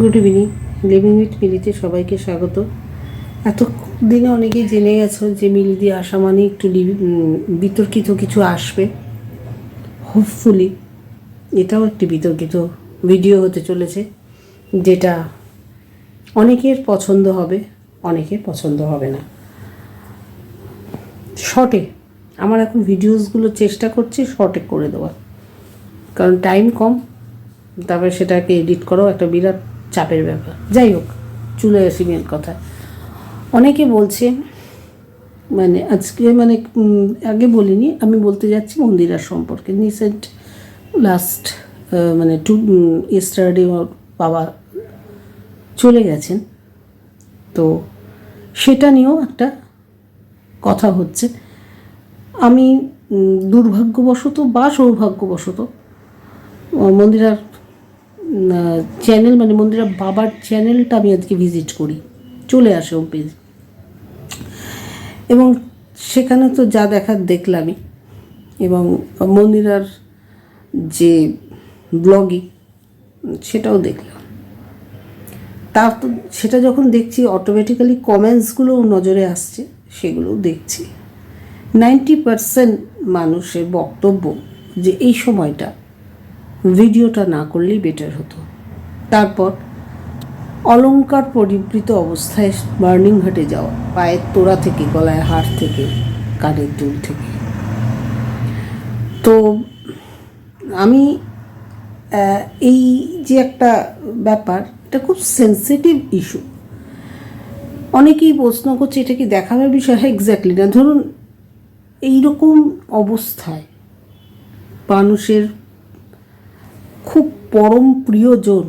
Good evening living with মিলিতে সবাইকে স্বাগত। এত দিনে অনেকেই জেনে গেছো যে মিলি দিয়ে আসা মানে একটু বিতর্কিত কিছু আসবে। হোপফুলি এটাও একটি বিতর্কিত ভিডিও হতে চলেছে, যেটা অনেকের পছন্দ হবে, অনেকের পছন্দ হবে না। শর্টে আমার এখন ভিডিওসগুলো চেষ্টা করছি শর্টে করে দেওয়ার। কারণ টাইম কম, তারপরে সেটাকে এডিট করাও একটা বিরাট চাপের ব্যাপার। যাই হোক, চলে আসি মেন কথা। অনেকে বলছে মানে আজকে মানে আগে বলিনি, আমি বলতে যাচ্ছি মন্দিরার সম্পর্কে। রিসেন্ট লাস্ট মানে টু ইস্টারডে বাবা চলে গেছেন। তো সেটা নিয়েও একটা কথা হচ্ছে। আমি দুর্ভাগ্যবশত বা সৌভাগ্যবশত মন্দিরার চ্যানেল মানে মন্দিরার বাবার চ্যানেলটা আমি আজকে ভিজিট করি। চলে আসে হোম পেজ এবং সেখানে তো যা দেখার দেখলামই। এবং মন্দিরার যে ব্লগিং সেটাও দেখলাম। তার তো সেটা যখন দেখছি অটোমেটিক্যালি কমেন্টসগুলো নজরে আসছে সেগুলোও দেখছি। নাইনটি পারসেন্ট মানুষের বক্তব্য যে এই সময়টা ভিডিওটা না করলেই বেটার হতো। তারপর অলংকার পরিবৃত অবস্থায় বার্নিং ঘাটে যাওয়া, পায়ের তোড়া থেকে, গলায় হাড় থেকে, কানের দুল থেকে। তো আমি এই যে একটা ব্যাপার, এটা খুব সেন্সিটিভ ইস্যু অনেকেই প্রশ্ন করছে, এটা কি দেখাবার বিষয়? হ্যাঁ এক্স্যাক্টলি না। ধরুন, এইরকম অবস্থায় মানুষের খুব পরম প্রিয়জন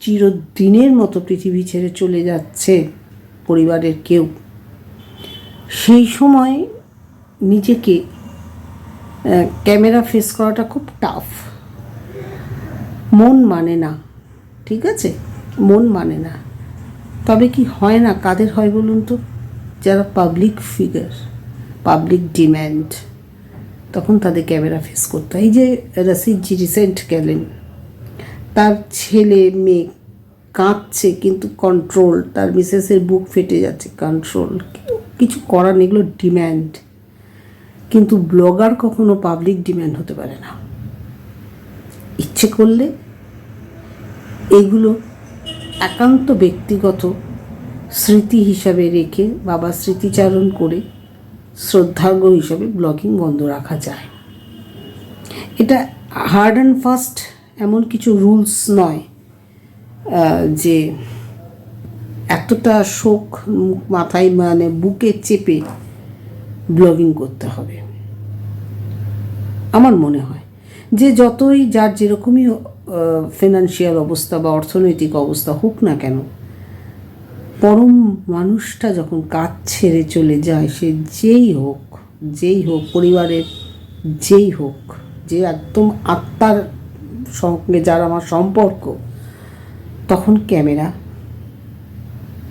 চিরদিনের মতো পৃথিবী ছেড়ে চলে যাচ্ছে পরিবারের কেউ। সেই সময় নিজেকে ক্যামেরা ফেস করাটা খুব টাফ মন মানে না, ঠিক আছে? মন মানে না। তবে কি হয় না? কাদের হয় বলুন তো? যারা পাবলিক ফিগার পাবলিক ডিম্যান্ড তখন তাদের ক্যামেরা ফেস করতে এই যে রসিদজি রিসেন্ট গেলেন তার ছেলে মেয়ে কাঁদছে কিন্তু কন্ট্রোল তার মিসেসের বুক ফেটে যাচ্ছে কন্ট্রোল কিছু করার এগুলো ডিম্যান্ড কিন্তু ব্লগার কখনো পাবলিক ডিম্যান্ড হতে পারে না। ইচ্ছে করলে এগুলো একান্ত ব্যক্তিগত স্মৃতি হিসাবে রেখে বাবা স্মৃতিচারণ করে শ্রদ্ধার্ঘ হিসাবে ব্লগিং বন্ধ রাখা যায়। এটা হার্ড অ্যান্ড ফাস্ট এমন কিছু রুলস নয় যে এতটা শোক মাথায় মানে বুকে চেপে ব্লগিং করতে হবে। আমার মনে হয় যে যতই যার যেরকমই ফিনান্সিয়াল অবস্থা বা অর্থনৈতিক অবস্থা হোক না কেন, পরম মানুষটা যখন কাজ ছেড়ে চলে যায়, সে যেই হোক যেই হোক, পরিবারের যেই হোক, যে একদম আত্মার সঙ্গে যার আমার সম্পর্ক, তখন ক্যামেরা,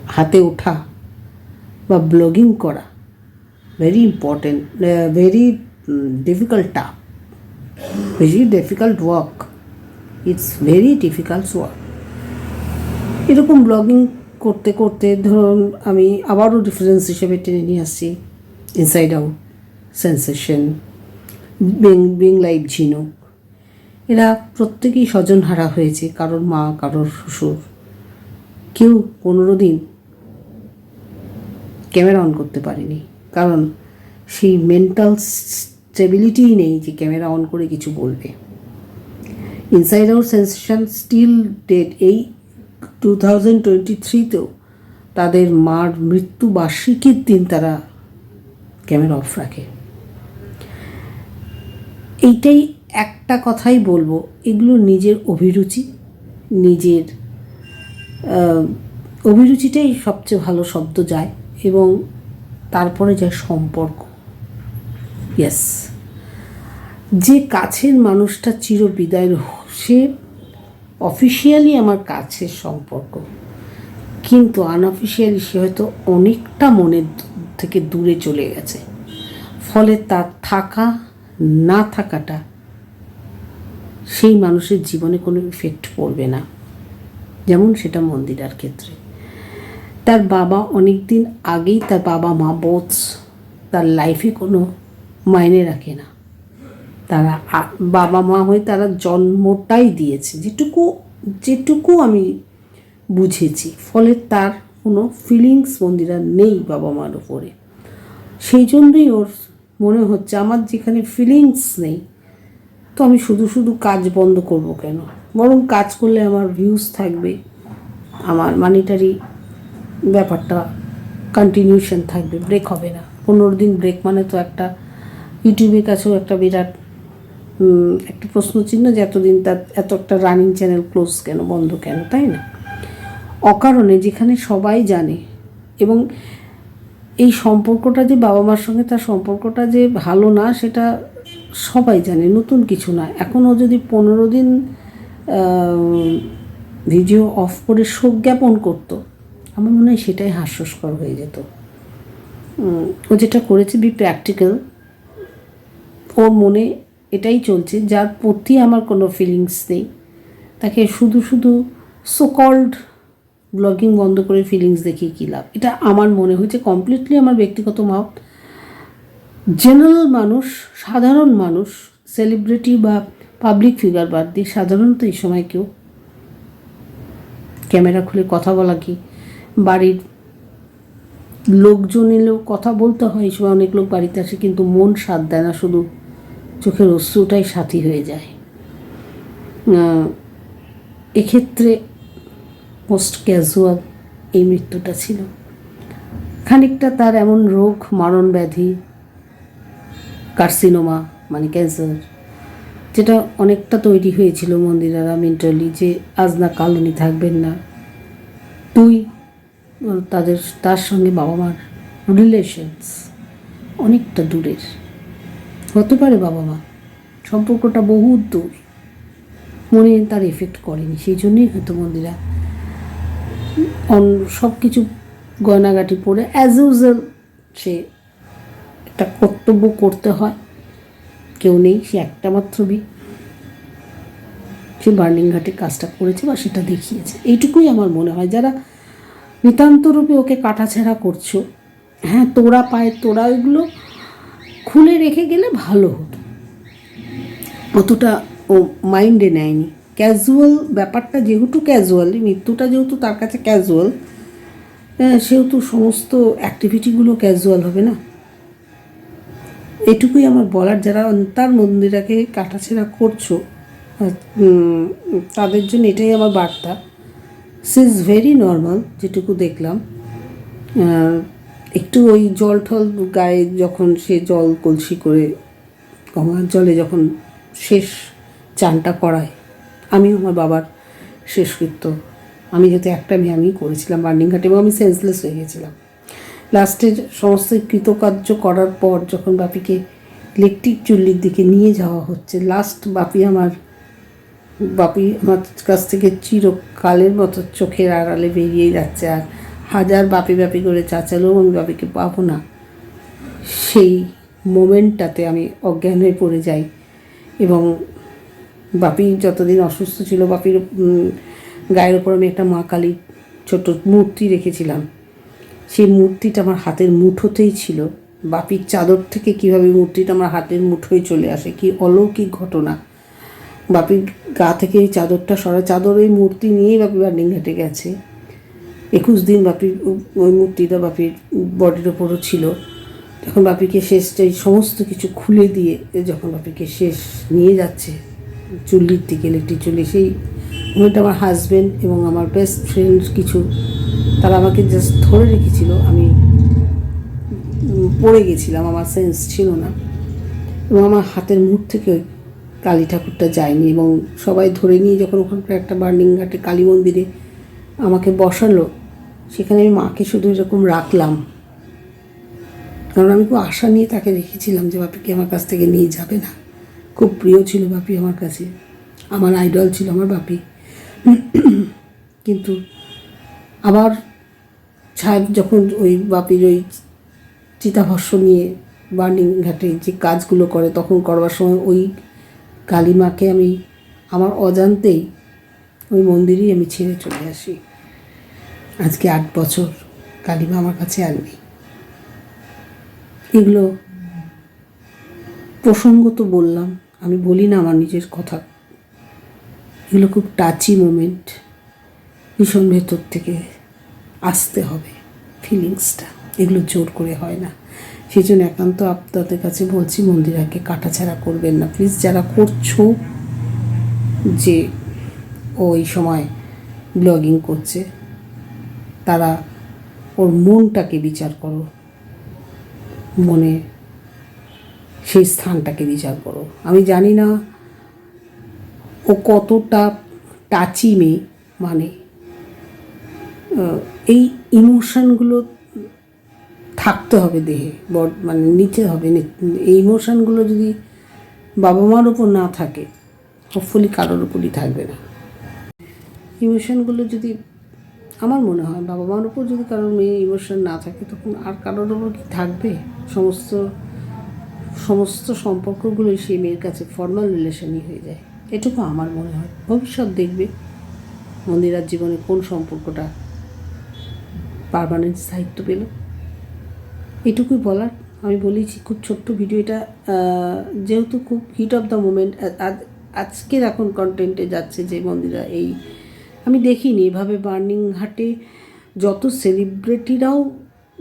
হাতে ওঠা বা ব্লগিং করা very important very difficult tough very difficult work it's very difficult work এরকম ব্লগিং করতে করতে ধরুন আমি আবারও রেফারেন্স হিসেবে টেনে নিয়ে আসছি inside out sensation being being live Jhinuk এরা প্রত্যেকেই স্বজনহারা হয়েছে, কারোর মা, কারোর শ্বশুর। কেউ পনেরো দিন ক্যামেরা অন করতে পারেনি, কারণ সেই মেন্টাল স্টেবিলিটিই নেই যে ক্যামেরা অন করে কিছু বলবে। Inside out sensation still date এই টু থাউজেন্ড টোয়েন্টি থ্রিতেও তাদের মার মৃত্যু বার্ষিকীর দিন তারা ক্যামেরা অফ রাখে। এইটাই একটা কথাই বলব, এগুলো নিজের অভিরুচি, নিজের অভিরুচিটাই সবচেয়ে ভালো শব্দ যায় এবং তারপরে যায় সম্পর্ক। ইয়েস যে কাছের মানুষটা চির বিদায় সে অফিসিয়ালি আমার কাছের সম্পর্ক। কিন্তু আনঅফিসিয়ালি সে হয়তো অনেকটা মনের থেকে দূরে চলে গেছে। ফলে তার থাকা, না থাকাটা সেই মানুষের জীবনে কোনো ইফেক্ট পড়বে না। যেমন সেটা মন্দিরার ক্ষেত্রে। তার বাবা অনেক দিন আগেই তার বাবা মা বোধস তার লাইফে কোনো মাইনে রাখে না। তারা বাবা মা হয়ে তারা জন্মটাই দিয়েছে। যেটুকু যেটুকু আমি বুঝেছি, ফলে তার কোনো ফিলিংস মন্দিরা নেই বাবা মার উপরে। সেই জন্যই ওর মনে হচ্ছে, আমার যেখানে ফিলিংস নেই তো আমি শুধু শুধু কাজ বন্ধ করব কেন? বরং কাজ করলে আমার ভিউজ থাকবে, আমার মানিটারি ব্যাপারটা কন্টিনিউশন থাকবে ব্রেক হবে না। পনেরো দিন ব্রেক মানে তো একটা ইউটিউবের কাছেও একটা বিরাট একটা প্রশ্ন চিহ্ন যে এতদিন তার এত একটা রানিং চ্যানেল ক্লোজ কেন, বন্ধ কেন, তাই না? অকারণে যেখানে সবাই জানে এবং এই সম্পর্কটা যে বাবা মার সঙ্গে তার সম্পর্কটা যে ভালো না, সেটা সবাই জানে, নতুন কিছু না। এখনও যদি পনেরো দিন ভিডিও অফ করে শোক জ্ঞাপন করতো, আমার মনে হয় সেটাই হাস্যস্কর হয়ে যেত। ও যেটা করেছে বি প্র্যাকটিক্যাল ওর মনে এটাই চলছে, যার প্রতি আমার কোনো ফিলিংস নেই। তাকে শুধু শুধু সোকল্ড ব্লগিং বন্ধ করে ফিলিংস দেখিয়ে কী লাভ? এটা আমার মনে হয়েছে কমপ্লিটলি আমার ব্যক্তিগত মত। জেনারেল মানুষ, সাধারণ মানুষ সেলিব্রিটি বা পাবলিক ফিগার বাদ দিয়ে সাধারণত এই সময় কেউ ক্যামেরা খুলে কথা বলা কি? বাড়ির লোকজন এলেও কথা বলতে হয়, এই সময় অনেক লোক বাড়িতে আসে, কিন্তু মন সাথ দেয় না, শুধু চোখের অশ্রুটাই সাথী হয়ে যায়। এক্ষেত্রে মোস্ট ক্যাজুয়াল এই মৃত্যুটা ছিল। খানিকটা তার এমন রোগ মারণ ব্যাধি কার্সিনোমা মানে ক্যান্সার, যেটা অনেকটা তৈরি হয়েছিল মন্দিরারা মেন্টালি যে আজ না কাল উনি থাকবেন না, তুই তাদের, তার সঙ্গে বাবা মার রিলেশনস অনেকটা দূরের। হতে পারে বাবা মা, সম্পর্কটা বহু দূর, মনে তার এফেক্ট করেনি, সেই জন্যই হয়তো মন্দিরা অন সব কিছু গয়নাগাটি পরে অ্যাজ ইউজাল সে একটা কর্তব্য করতে হয়। কেউ নেই, সে একটা মাত্র মেয়ে। সে বার্নিং ঘাটে কাজটা করেছে বা সেটা দেখিয়েছে। এইটুকুই আমার মনে হয়। যারা নিতান্তরূপে ওকে কাটাছেঁড়া করছ হ্যাঁ তোরা পায় তোরা ওইগুলো খুলে রেখে গেলে ভালো হতো। অতটা ও মাইন্ডে নেয়নি। ক্যাজুয়াল ব্যাপারটা যেহেতু ক্যাজুয়াল, মৃত্যুটা যেহেতু তার কাছে ক্যাজুয়াল সেহেতু সমস্ত অ্যাক্টিভিটিগুলো ক্যাজুয়াল হবে না। এটুকুই আমার বলার, যারা তার মন্দিরাকে কাটাছেড়া করছ তাদের জন্য এটাই আমার বার্তা। সি ইজ ভেরি নর্মাল যেটুকু দেখলাম একটু ওই জল টল গায়ে যখন সে জল কলসি করে গঙ্গার জলে যখন শেষ চানটা করায়, আমিও আমার বাবার শেষকৃত্য। আমি যেহেতু একটা মেয়ে আমি করেছিলাম বার্নিং ঘাটে এবং আমি সেন্সলেস হয়ে গেছিলাম। লাস্টে সমস্ত কৃতকার্য করার পর যখন বাপিকে ইলেকট্রিক চুল্লির দিকে নিয়ে যাওয়া হচ্ছে লাস্ট বাপি আমার বাপি আমার কাছ থেকে চিরকালের মতো চোখের আড়ালে বেরিয়ে যাচ্ছে আর হাজার বাপি বাপি করে চাচালেও আমি বাপিকে পাবো না। সেই মোমেন্টটাতে আমি অজ্ঞান হয়ে পড়ে যাই এবং বাপি যতদিন অসুস্থ ছিল, বাপির গায়ের ওপর আমি একটা মা কালীর ছোট মূর্তি রেখেছিলাম। সেই মূর্তিটা আমার হাতের মুঠোতেই ছিল। বাপির চাদর থেকে কীভাবে মূর্তিটা আমার হাতের মুঠোয় চলে আসে, কি অলৌকিক ঘটনা। বাপির গা থেকে এই চাদরটা সরা, চাদর ওই মূর্তি নিয়েই বাপি বার্নিং ঘাটে গেছে। একুশ দিন বাপির ওই মূর্তিটা বাপির বডির ওপরও ছিল। যখন বাপিকে শেষ এই সমস্ত কিছু খুলে দিয়ে যখন বাপিকে শেষ নিয়ে যাচ্ছে, চুল্লির দিকে ইলেকট্রিক চুল্লি, সেই মোমেন্ট আমার হাজব্যান্ড এবং আমার বেস্ট ফ্রেন্ড কিছু তারা আমাকে জাস্ট ধরে রেখেছিল, আমি পড়ে গেছিলাম, আমার সেন্স ছিল না। এবং আমার হাতের মুখ থেকে ওই কালী ঠাকুরটা যায়নি এবং সবাই ধরে নিয়ে যখন ওখানকার একটা বার্নিং ঘাটে কালী মন্দিরে আমাকে বসালো, সেখানে আমি মাকে শুধু এরকম রাখলাম। কারণ আমি খুব আশা নিয়ে তাকে রেখেছিলাম যে বাপিকে আমার কাছ থেকে নিয়ে যাবে না। খুব প্রিয় ছিল বাপি আমার কাছে, আমার আইডল ছিল আমার বাপি। কিন্তু আবার সাহেব যখন ওই বাপির ওই চিতাভস্য নিয়ে বার্নিং ঘাটে যে কাজগুলো করে তখন করবার সময় ওই কালিমাকে আমি আমার অজান্তেই ওই মন্দিরেই আমি ছেড়ে চলে আসি। আজকে আট বছর কালিমা আমার কাছে আর নেই। এগুলো প্রসঙ্গ তো বললাম, আমি বলি না আমার নিজের কথা। এগুলো খুব টাচি মোমেন্ট ভীষণ ভেতর থেকে আসতে হবে ফিলিংসটা এগুলো জোর করে হয় না। সেই জন্য একান্ত আপনাদের কাছে বলছি, মন্দিরাকে কাটাছাড়া করবেন না। প্লিজ যারা করছ যে ওই সময় ব্লগিং করছে, তারা ওর মনটাকে বিচার করো। মনে সেই স্থানটাকে বিচার করো। আমি জানি না ও কতটা টাচি মেয়ে মানে এই ইমোশনগুলো থাকতে হবে দেহে, বড মানে নিতে হবে। এই ইমোশনগুলো যদি বাবা মার ওপর না থাকে হোপফুলি কারোর উপরই থাকবে না। ইমোশনগুলো যদি, আমার মনে হয় বাবা মার উপর যদি কারোর মেয়ে ইমোশন না থাকে, তখন আর কারোর ওপর কি থাকবে? সমস্ত সমস্ত সম্পর্কগুলোই সেই মেয়ের কাছে ফর্মাল রিলেশনই হয়ে যায়। এটুকু আমার মনে হয়। ভবিষ্যৎ দেখবে মন্দিরার জীবনে কোন সম্পর্কটা পারমানেন্ট স্থায়িত্ব পেল। এটুকুই বলার। আমি বলেছি খুব ছোট্ট ভিডিও এটা যেহেতু খুব হিট অফ দ্য মোমেন্ট আজকের এখন কন্টেন্টে যাচ্ছে যে মন্দিরা এই, আমি দেখিনি, এভাবে বার্নিং হাটে যত সেলিব্রিটিরাও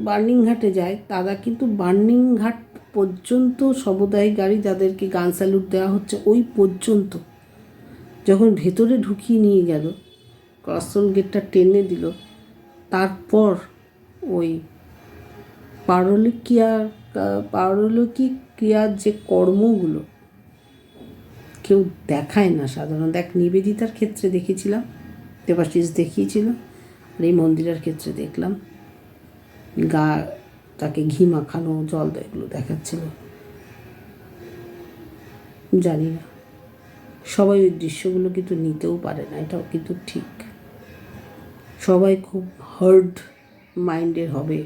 বার্নিং ঘাটে যায়, তারা কিন্তু বার্নিং ঘাট পর্যন্ত সমুদায় গাড়ি যাদেরকে গান স্যালুট দেওয়া হচ্ছে, ওই পর্যন্ত। যখন ভেতরে ঢুকিয়ে নিয়ে গেল ক্রসন গেটটা টেনে দিল তারপর ওই পারলিকিয়া পারলৌকিক ক্রিয়ার যে কর্মগুলো কেউ দেখায় না সাধারণত। দেখ, নিবেদিতার ক্ষেত্রে দেখেছিলাম, দেবাশিস দেখিয়েছিল, আর এই মন্দিরের ক্ষেত্রে দেখলাম, গা তাকে ঘি মাখানো, জল এগুলো দেখাচ্ছিল। জানি না। সবাই ওই দৃশ্যগুলো কিন্তু নিতেও পারে না, এটাও কিন্তু ঠিক। সবাই খুব হার্ড মাইন্ডের হবে।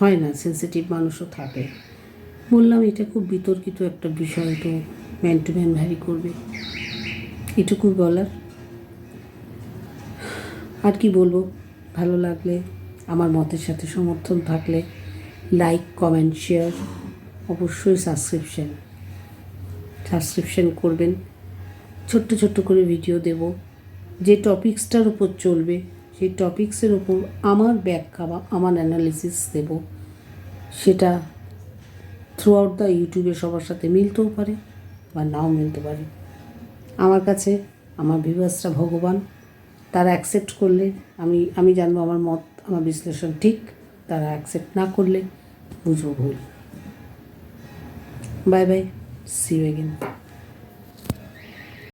হয় না সেন্সিটিভ মানুষও থাকে। বললাম, এটা খুব বিতর্কিত একটা বিষয়, তো ম্যান টু ম্যান ভ্যারি করবে। এটুকু বলার। আর কি বলব, ভালো লাগলে, আমার মতের সাথে সমর্থন থাকলে লাইক কমেন্ট শেয়ার অবশ্যই সাবস্ক্রিপশান সাবস্ক্রিপশান করবেন। ছোট্ট ছোট্ট করে ভিডিও দেব। যে টপিক্সটার উপর চলবে সেই টপিক্সের ওপর আমার ব্যাখ্যা বা আমার অ্যানালিসিস দেব। সেটা থ্রু আউট দ্য ইউটিউবে সবার সাথে মিলতেও পারে বা নাও মিলতে পারে। আমার কাছে, আমার ভিউয়ার্সরা ভগবান, তারা অ্যাকসেপ্ট করলে, আমি আমি জানব আমার মত, আমার বিশ্লেষণ ঠিক, তারা অ্যাকসেপ্ট না করলে বুঝব ভুল। Bye bye C you